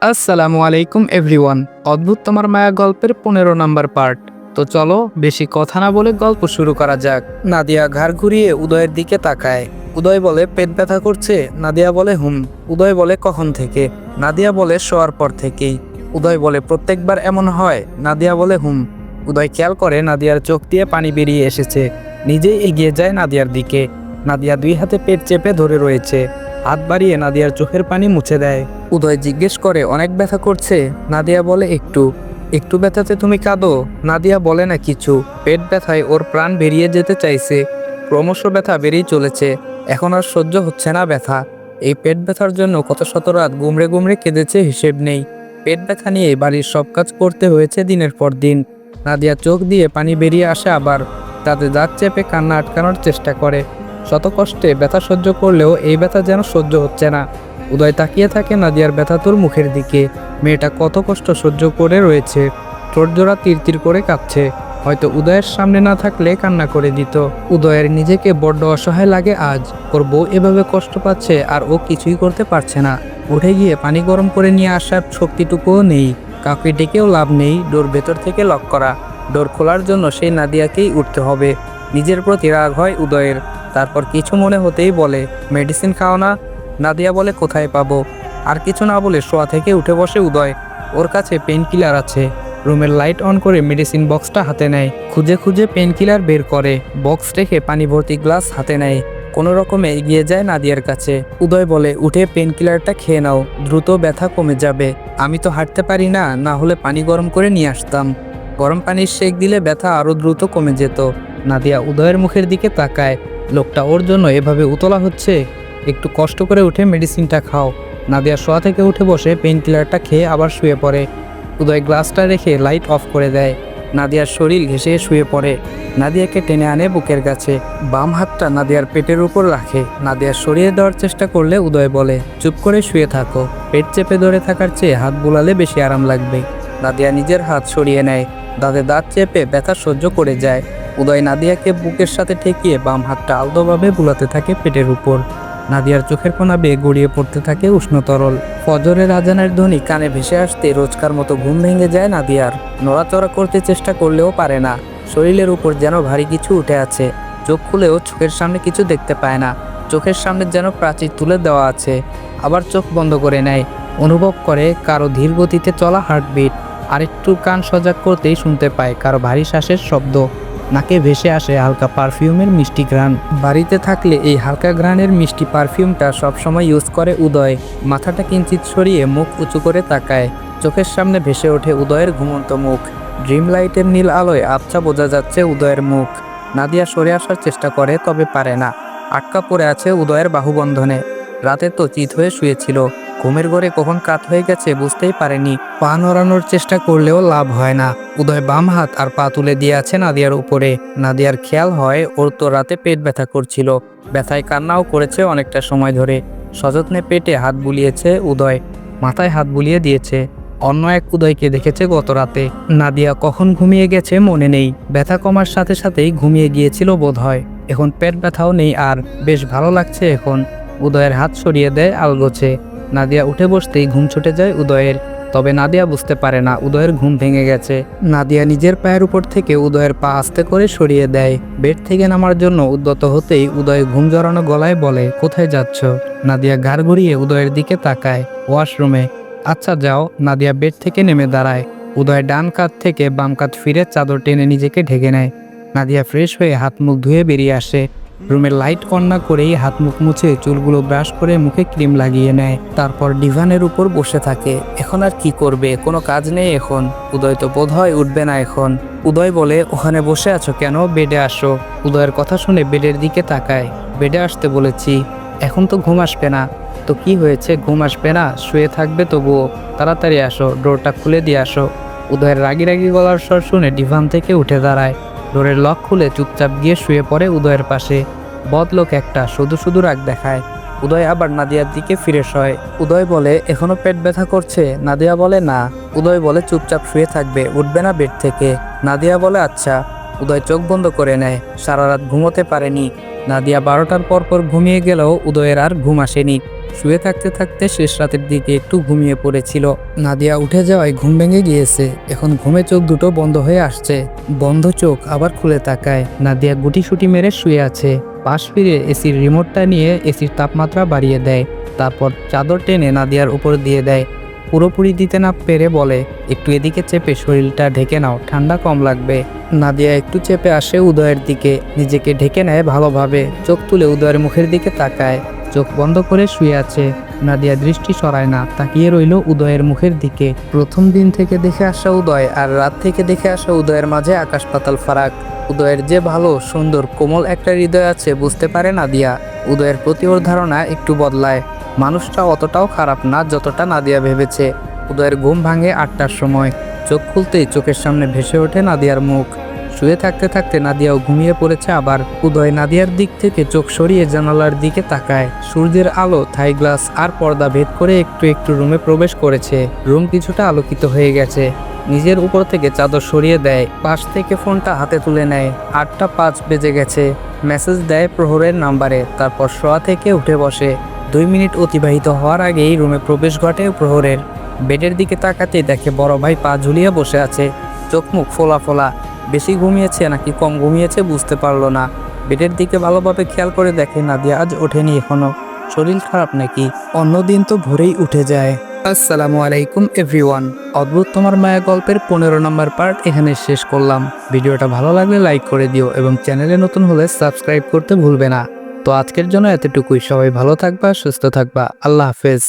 আসসালামু আলাইকুম, এভরিওয়ান। অদ্ভুত তোমার মায়া গল্পের পনেরো নাম্বার পার্ট। তো চলো, বেশি কথা না বলে গল্প শুরু করা যাক। নাদিয়া ঘাড় ঘুরিয়ে উদয়ের দিকে তাকায়। উদয় বলে, পেট ব্যথা করছে? নাদিয়া বলে, হুম। উদয় বলে, কখন থেকে? নাদিয়া বলে, শোয়ার পর থেকেই। উদয় বলে, প্রত্যেকবার এমন হয়? নাদিয়া বলে, হুম। উদয় খেয়াল করে, নাদিয়ার চোখ দিয়ে পানি বেরিয়ে এসেছে। নিজেই এগিয়ে যায় নাদিয়ার দিকে। নাদিয়া দুই হাতে পেট চেপে ধরে রয়েছে। হাত বাড়িয়ে নাদিয়ার চোখের পানি মুছে দেয়। উদয় জিজ্ঞেস করে, অনেক ব্যথা করছে? নাদিয়া বলে, একটু। একটু ব্যথাতে তুমি কাঁদো? নাদিয়া বলে, না কিছু। পেট ব্যথায় ওর প্রাণ বেরিয়ে যেতে চাইছে। ক্রমশ ব্যথা বেরিয়ে চলেছে। এখন আর সহ্য হচ্ছে না ব্যথা। এই পেট ব্যথার জন্য কত শত রাত গুমড়ে গুমড়ে কেঁদেছে হিসেব নেই। পেট ব্যথা নিয়ে বাড়ির সব কাজ করতে হয়েছে দিনের পর দিন। নাদিয়া চোখ দিয়ে পানি বেরিয়ে আসে আবার। তাতে দাঁত চেপে কান্না আটকানোর চেষ্টা করে। শত কষ্টে ব্যথা সহ্য করলেও এই ব্যথা যেন সহ্য হচ্ছে না। উদয় তাকিয়ে থাকে নাদিয়ার ব্যথাতুর মুখের দিকে। মেয়েটা কত কষ্ট সহ্য করে রয়েছে। ঠোঁট জোড়া তীর তীর করে কাঁপছে। হয়তো উদয়ের সামনে না থাকলে কান্না করে দিত। উদয়ের নিজেকে বড্ড অসহায় লাগে আজ। ওর বউ এভাবে কষ্ট পাচ্ছে আর ও কিছুই করতে পারছে না। উঠে গিয়ে পানি গরম করে নিয়ে আসার শক্তিটুকুও নেই। কাউকে ডেকেও লাভ নেই। ডোর ভেতর থেকে লক করা। ডোর খোলার জন্য সেই নাদিয়াকেই উঠতে হবে। নিজের প্রতি রাগ হয় উদয়ের। তারপর কিছু মনে হতেই বলে, মেডিসিন খাও না। নাদিয়া বলে, কোথায় পাবো? আর কিছু না বলে শোয়া থেকে উঠে বসে উদয়। ওর কাছে পেন কিলার আছে। রুমের লাইট অন করে মেডিসিন বক্সটা হাতে নেয়। খুঁজে খুঁজে পেন কিলার বের করে। বক্স রেখে পানি ভর্তি গ্লাস হাতে নেয়। কোনো রকমে এগিয়ে যায় নাদিয়ার কাছে। উদয় বলে, উঠে পেন কিলারটা খেয়ে নাও। দ্রুত ব্যথা কমে যাবে। আমি তো হাঁটতে পারি না। না হলে পানি গরম করে নিয়ে আসতাম। গরম পানির শেক দিলে ব্যথা আরও দ্রুত কমে যেত। নাদিয়া উদয়ের মুখের দিকে তাকায়। লোকটা ওর জন্য এভাবে উতলা হচ্ছে? একটু কষ্ট করে উঠে মেডিসিনটা খাও। নাদিয়া শোয়া থেকে উঠে বসে পেন কিলারটা খেয়ে আবার শুয়ে পড়ে। উদয় গ্লাসটা রেখে লাইট অফ করে দেয়। নাদিয়ার শরীর ঘেঁষে শুয়ে পড়ে। নাদিয়াকে টেনে আনে বুকের কাছে। বাম হাতটা নাদিয়ার পেটের উপর রাখে। নাদিয়ার সরিয়ে দেওয়ার চেষ্টা করলে উদয় বলে, চুপ করে শুয়ে থাকো। পেট চেপে ধরে থাকার চেয়ে হাত বুলালে বেশি আরাম লাগবে। নাদিয়া নিজের হাত সরিয়ে নেয়। দাঁতে দাঁত চেপে ব্যথা সহ্য করে যায়। উদয় নাদিয়াকে বুকের সাথে ঠেকিয়ে বাম হাতটা আলতোভাবে বুলাতে থাকে পেটের উপর। নাদিয়ার চোখের কোনা বেয়ে গড়িয়ে পড়তে থাকে উষ্ণ তরল। ফজরের আজানের ধ্বনি কানে ভেসে আসতে রোজকার মতো ঘুম ভেঙে যায় নাদিয়ার। নড়াচড়া করতে চেষ্টা করলেও পারে না। শরীরের উপর যেন ভারী কিছু উঠে আছে। চোখ খুলেও চোখের সামনে কিছু দেখতে পায় না। চোখের সামনে যেন প্রাচীর তুলে দেওয়া আছে। আবার চোখ বন্ধ করে নেয়। অনুভব করে কারও ধীর গতিতে চলা হার্টবিট। আরেকটু কান সজাগ করতেই শুনতে পায় কারও ভারী শ্বাসের শব্দ। নাকে ভেসে আসে হালকা পারফিউমের মিষ্টি ঘ্রাণ। বাড়িতে থাকলে এই হালকা ঘ্রাণের মিষ্টি পারফিউমটা সবসময় ইউজ করে উদয়। মাথাটা কিঞ্চিত সরিয়ে মুখ উঁচু করে তাকায়। চোখের সামনে ভেসে ওঠে উদয়ের ঘুমন্ত মুখ। ড্রিম লাইটের নীল আলোয় আবছা বোঝা যাচ্ছে উদয়ের মুখ। নাদিয়া সরে আসার চেষ্টা করে, তবে পারে না। আটকা পড়ে আছে উদয়ের বাহুবন্ধনে। রাতে তো চিত হয়ে শুয়েছিল। ঘুমের ঘরে কখন কাত হয়ে গেছে বুঝতেই পারেনি। পা নড়ানোর চেষ্টা করলেও লাভ হয় না। উদয় বাম হাত আর পা তুলে দিয়ে আছে নাদিয়ার উপরে। নাদিয়ার খেয়াল হয়, ওর তো রাতে পেট ব্যথা করছিল। ব্যথায় কান্নাও করেছে অনেকটা সময় ধরে। সযত্নে পেটে হাত বুলিয়েছে উদয়। মাথায় হাত বুলিয়ে দিয়েছে। অন্য এক উদয়কে দেখেছে গত রাতে। নাদিয়া কখন ঘুমিয়ে গেছে মনে নেই। ব্যথা কমার সাথে সাথেই ঘুমিয়ে গিয়েছিল বোধ হয় এখন পেট ব্যথাও নেই আর, বেশ ভালো লাগছে এখন। উদয়ের হাত সরিয়ে দেয় আলগোছে। নাদিয়া উঠে বসতেই ঘুম ছুটে যায় উদয়ের। তবে নাদিয়া বুঝতে পারে না, উদয়ের ঘুম ভেঙে গেছে। নাদিয়া নিজের পায়ের উপর থেকে উদয়ের পা আস্তে করে সরিয়ে দেয়। বেড থেকে নামার জন্য উদ্যত হতেই উদয় ঘুম জড়ানো গলায় বলে, কোথায় যাচ্ছ? নাদিয়া ঘাড় ঘুরিয়ে উদয়ের দিকে তাকায়, ওয়াশরুমে। আচ্ছা যাও। নাদিয়া বেড থেকে নেমে দাঁড়ায়। উদয় ডান কাত থেকে বাম কাত ফিরে চাদর টেনে নিজেকে ঢেকে নেয়। নাদিয়া ফ্রেশ হয়ে হাত মুখ ধুয়ে বেরিয়ে আসে। রুমের লাইট অন না করেই হাত মুখ মুছে চুলগুলো ব্রাশ করে মুখে ক্রিম লাগিয়ে নেয়। তারপর ডিভানের উপর বসে থাকে। এখন আর কি করবে? কোনো কাজ নেই এখন। উদয় তো বোধ হয় উঠবে না এখন। উদয় বলে, ওখানে বসে আছো কেন? বেডে আসো। উদয়ের কথা শুনে বেডের দিকে তাকায়। বেডে আসতে বলেছি। এখন তো ঘুম আসবে না। তো কি হয়েছে? ঘুম আসবে না? শুয়ে থাকবে তবুও? তাড়াতাড়ি আসো। ডোরটা খুলে দিয়ে আসো। উদয়ের রাগি রাগি গলার স্বর শুনে ডিভান থেকে উঠে দাঁড়ায়। ডোরের লক খুলে চুপচাপ গিয়ে শুয়ে পড়ে উদয়ের পাশে। বদলোক একটা শুধু শুধু রাগ দেখায়। উদয় আবার নাদিয়ার দিকে ফিরে শয় উদয় বলে, এখনও পেট ব্যথা করছে? নাদিয়া বলে, না। উদয় বলে, চুপচাপ শুয়ে থাকবে, উঠবে না বেড থেকে। নাদিয়া বলে আচ্ছা। উদয় চোখ বন্ধ করে নেয়। সারা রাত ঘুমোতে পারেনি। নাদিয়া বারোটার পর পর ঘুমিয়ে গেলেও উদয়ের আর ঘুম আসেনি। শুয়ে থাকতে থাকতে শেষ রাতের দিকে একটু ঘুমিয়ে পড়েছিল। নাদিয়া উঠে যাওয়ায় ঘুম ভেঙে গিয়েছে। এখন ঘুমে চোখ দুটো বন্ধ হয়ে আসছে। বন্ধ চোখ আবার খুলে তাকায়। নাদিয়া গুটি সুটি মেরে শুয়ে আছে। পাশ ফিরে এসির রিমোটটা নিয়ে এসির তাপমাত্রা বাড়িয়ে দেয়। তারপর চাদর টেনে নাদিয়ার উপর দিয়ে দেয়। পুরোপুরি দিতে না পেরে বলে, একটু এদিকে চেপে শরীরটা ঢেকে নাও, ঠান্ডা কম লাগবে। নাদিয়া একটু চেপে আসে উদয়ের দিকে। নিজেকে ঢেকে নেয় ভালোভাবে। চোখ তুলে উদয়ের মুখের দিকে তাকায়। চোখ বন্ধ করে শুয়ে আছে। নাদিয়া দৃষ্টি সরায় না, তাকিয়ে রইল উদয়ের মুখের দিকে। প্রথম দিন থেকে দেখে আসা উদয় আর রাত থেকে দেখে আসা উদয়ের মাঝে আকাশ পাতাল ফারাক। উদয়ের যে ভালো, সুন্দর, কোমল একটা হৃদয় আছে বুঝতে পারে নাদিয়া। উদয়ের প্রতি ওর ধারণা একটু বদলায়। মানুষটা অতটাও খারাপ না যতটা নাদিয়া ভেবেছে। উদয়ের ঘুম ভাঙে আটটার সময়। চোখ খুলতেই চোখের সামনে ভেসে ওঠে নাদিয়ার মুখ। শুয়ে থাকতে থাকতে নাদিয়াও ঘুমিয়ে পড়েছে, আবার উদয় নাদিয়ার দিক থেকে চোখ সরিয়ে জানালার দিকে তাকায়। সূর্যের আলো, থাই গ্লাস আর পর্দা ভেদ করে একটু একটু রুমে প্রবেশ করেছে। রুম কিছুটা আলোকিত হয়ে গেছে। নিজের উপর থেকে চাদর সরিয়ে দেয়, পাশ থেকে ফোনটা হাতে তুলে নেয়। আটটা পাঁচ বেজে গেছে। মেসেজ দেয় প্রহরের নাম্বারে, তারপর শোয়া থেকে উঠে বসে। দুই মিনিট অতিবাহিত হওয়ার আগেই রুমে প্রবেশ ঘটে প্রহরের। বেডের দিকে তাকাতে দেখে বড় ভাই পা ঝুলিয়ে বসে আছে। চোখ মুখ ফোলা ফোলা। বেশি ঘুমিয়েছে নাকি কম ঘুমিয়েছে বুঝতে পারল না। বেডের দিকে ভালোভাবে খেয়াল করে দেখে নাদিয়া আজ ওঠেনি এখনও। শরীর খারাপ নাকি? অন্যদিন তো ভোরেই উঠে যায়। আসসালামু আলাইকুম, এভরিওয়ান। অদ্ভুত তোমার মায়া গল্পের পনেরো নম্বর পার্ট এখানে শেষ করলাম। ভিডিওটা ভালো লাগলে লাইক করে দিও এবং চ্যানেলে নতুন হলে সাবস্ক্রাইব করতে ভুলবে না। তো আজকের জন্য এতটুকুই। সবাই ভালো থাকবা, সুস্থ থাকবা। আল্লাহ হাফেজ।